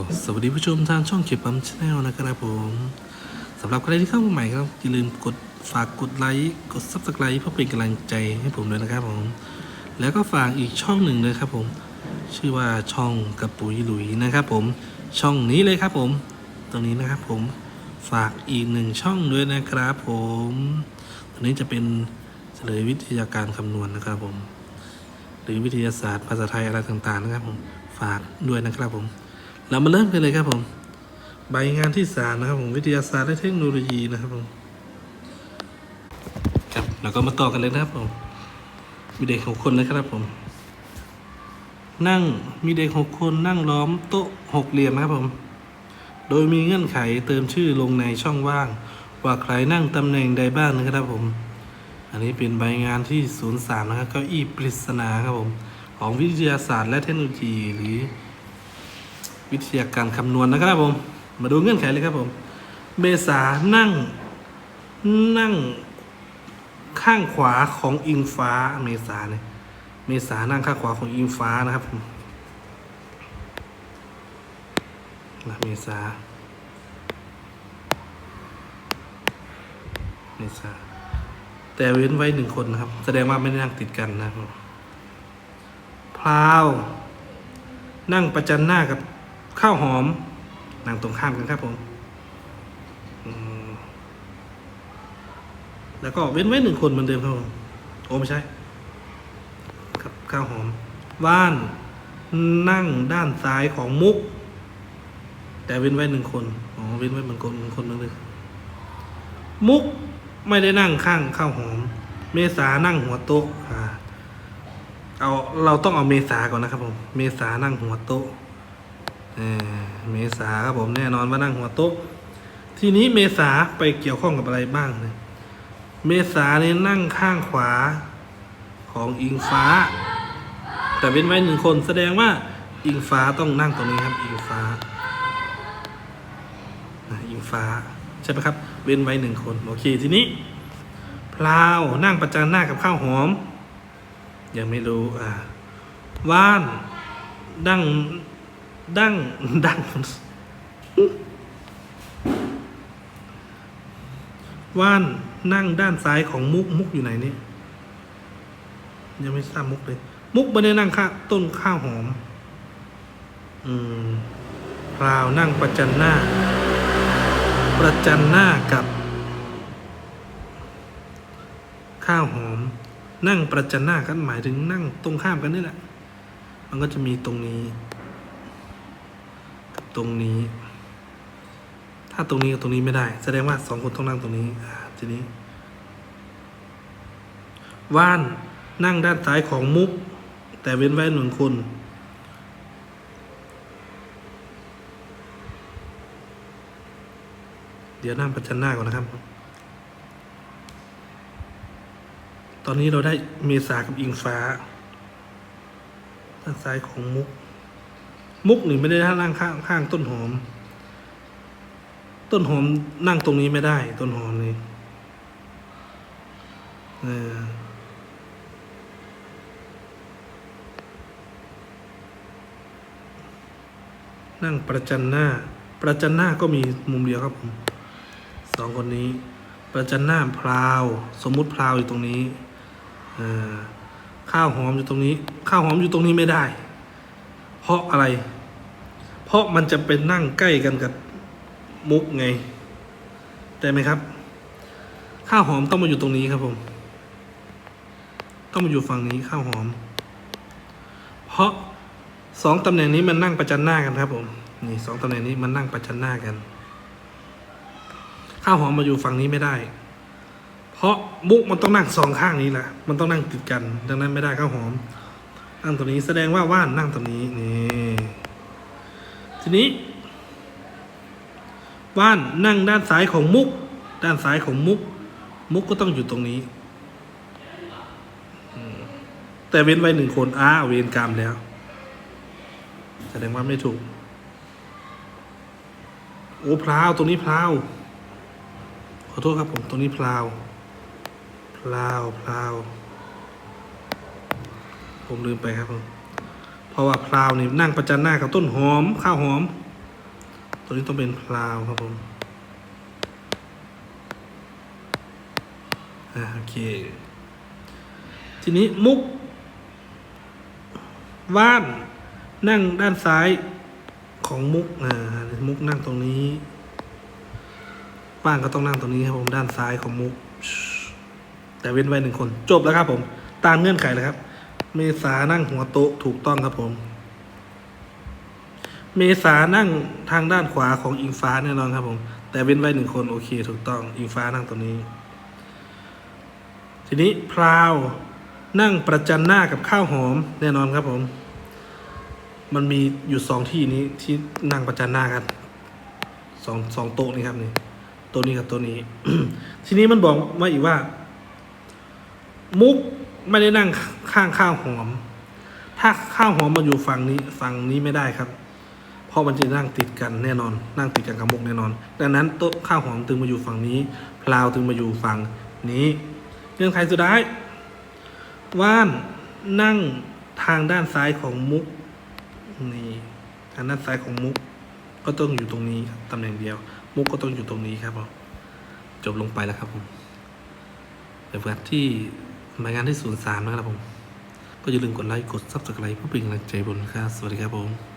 ก็สวัสดีผู้ชมทางช่องเก็บปั๊มชาแนลนะครับผมสำหรับใครที่เข้ามาใหม่ครับอย่าลืมกดฝากกดไลค์กด subscribe เพื่อเป็นกำลังใจให้ผมด้วยนะครับผม แล้วก็ฝากอีกช่องหนึ่งนะครับผม ชื่อว่าช่องกระปุยหลุยนะครับผมช่องนี้เลยครับผม ตรงนี้นะครับผมฝากอีกหนึ่งช่องด้วยนะครับผมตัวนี้จะเป็นเฉลยวิทยาการคำนวณนะครับผม หรือวิทยาศาสตร์ภาษาไทยอะไรต่างๆนะครับผมฝากด้วยนะครับผม เรามาเริ่มกันเลยครับผม ใบงานที่สามนะครับผมวิทยาศาสตร์และเทคโนโลยีนะครับผมครับเราก็มาต่อกันเลยนะครับผมมีเด็กหกคนเลยครับผม นั่งมีเด็กหกคนนั่งล้อมโต๊ะหกเหลี่ยมนะครับผม โดยมีเงื่อนไขเติมชื่อลงในช่องว่าง ว่าใครนั่งตำแหน่งใดบ้างนะครับผม อันนี้เป็นใบงานที่ 03 นะครับเก้าอี้ปริศนาครับผม ของวิทยาศาสตร์และเทคโนโลยีหรือ วิทยาการคำนวณนะครับผม มาดูเงื่อนไขเลยครับผม เมษานั่ง นั่งข้างขวาของอิงฟ้าเมษาเนี่ยเมษานั่งข้างขวาของอิงฟ้านะครับผมนะเมษาเมษาแต่เว้นไว้หนึ่งคนนะครับ แสดงว่าไม่ได้นั่งติดกันนะครับพราว นั่งประจันหน้ากับ ข้าวหอมนั่งตรงข้ามกันครับผมแล้วก็เว้นไว้หนึ่งคนเหมือนเดิมครับผมโอ้ไม่ใช่กับข้าวหอมว่านนั่งด้านซ้ายของมุก แต่เว้นไว้หนึ่งคนอ๋อเว้นไว้เหมือนคนหนึ่งคนเหมือนเดิมมุกไม่ได้นั่งข้างข้าวหอม เมษานั่งหัวโต๊ะเอาเราต้องเอาเมษาก่อนนะครับผม เมษานั่งหัวโต๊ะ เมษาครับผมแน่นอนว่านั่งหัวโต๊ะ ทีนี้เมษาไปเกี่ยวข้องกับอะไรบ้างเนี่ยเมษาเนี่ยนั่งข้างขวาของอิงฟ้า แต่เป็นไว้หนึ่งคนแสดงว่าอิงฟ้าต้องนั่งตรงนี้ครับ อิงฟ้าอิงฟ้าใช่ไหมครับ เว้นไว้หนึ่งคนโอเคทีนี้พลาวนั่งประจันหน้ากับข้าวหอม ยังไม่รู้อ่าว่านดั้ง ดั้งดั้งว่านนั่งด้านซ้ายของมุกมุกอยู่ไหนนี่ยังไม่ทราบมุกเลย มุกไม่ได้นั่งข้าต้นข้าวหอม อืมพราวนั่งประจันหน้า ประจันหน้ากับ ข้าวหอม นั่งประจันหน้ากันหมายถึงนั่งตรงข้ามกันนี่แหละ มันก็จะมีตรงนี้ ตรงนี้ ถ้าตรงนี้กับตรงนี้ไม่ได้ แสดงว่าสองคนต้องนั่งตรงนี้ทีนี้ ว่านนั่งด้านซ้ายของมุก แต่เว้นไว้หนึ่งคน เดี๋ยวนั่งประจันหน้าก่อนนะครับ ตอนนี้เราได้เมษากับอิงฟ้า ด้านซ้ายของมุก มุกหนี่งไม่ได้นั่งข้างข้างต้นหอม ต้นหอมนั่งตรงนี้ไม่ได้ ต้นหอมนี่เออนั่งประจันหน้า ประจันหน้าก็มีมุมเดียวครับผมสองคนนี้ ประจันหน้าพราว สมมุติพราวอยู่ตรงนี้อ่อข้าวหอมอยู่ตรงนี้ ข้าวหอมอยู่ตรงนี้ไม่ได้ เพราะอะไร เพราะมันจะเป็นนั่งใกล้กันกับมุกไงแต่ไหมครับข้าวหอมต้องมาอยู่ตรงนี้ครับผม ต้องมาอยู่ฝั่งนี้ข้าวหอม เพราะสองตำแหน่งนี้มันนั่งประจันหน้ากันครับผม นี่สองตำแหน่งนี้มันนั่งประจันหน้ากัน ข้าวหอมมาอยู่ฝั่งนี้ไม่ได้ เพราะมุกมันต้องนั่งสองข้างนี้แหละ มันต้องนั่งติดกัน ดังนั้นไม่ได้ข้าวหอม นั่งตรงนี้แสดงว่าว่านนั่งตรงนี้นี่ทีนี้ ว่านนั่งด้านซ้ายของมุก ด้านซ้ายของมุก มุกก็ต้องอยู่ตรงนี้ แต่เว้นไว้หนึ่งคนอ้าเวรกรรมแล้ว แสดงว่าไม่ถูก โอ้พราวตรงนี้พราวขอโทษครับผมตรงนี้พราวพลาวพลาว ผมลืมไปครับผมเพราะว่าพลาวนี่นั่งประจันหน้ากับต้นหอม ข้าวหอม ตัวนี้ต้องเป็นพลาวครับผมอ่าโอเค ทีนี้มุก ว่านนั่งด้านซ้ายของมุกอ่ามุกนั่งตรงนี้ว่านก็ต้องนั่งตรงนี้ครับผมด้านซ้ายของมุกแต่เว้นไว้หนึ่งคนจบแล้วครับผม ตามเงื่อนไขเลยครับ เมษานั่งหัวโต๊ะถูกต้องครับผม เมษานั่งทางด้านขวาของอิงฟ้าแน่นอนครับผม แต่เว้นไว้หนึ่งคนโอเคถูกต้องอิงฟ้านั่งตรงนี้ ทีนี้พราวนั่งประจันหน้ากับข้าวหอมแน่นอนครับผม มันมีอยู่สองที่นี้ที่นั่งประจันหน้ากันสองสองโต๊ะนี่ครับนี่ต๊ะนี้กับต๊ะนี้ ทีนี้มันบอกว่าอีกว่า มุก ไม่ได้นั่งข้างข้าวหอม ถ้าข้าวหอมมาอยู่ฝั่งนี้ฝั่งนี้ไม่ได้ครับเพราะมันจะนั่งติดกันแน่นอน นั่งติดกันกับมุกแน่นอน ดังนั้นโต๊ะข้าวหอมถึงมาอยู่ฝั่งนี้พลาวถึงมาอยู่ฝั่งนี้เงื่อนไขสุดท้าย ว่านนั่งทางด้านซ้ายของมุกนี่ทางด้านซ้ายของมุก ก็ต้องอยู่ตรงนี้ตำแหน่งเดียว มุกก็ต้องอยู่ตรงนี้ครับผมจบลงไปแล้วครับผมแบบกันที่ รายงานที่ศูนย์สามนะครับผม ก็อย่าลืมกดไลค์ กดซับสไครป์เพื่อเป็นกำลังใจบนครับ สวัสดีครับผม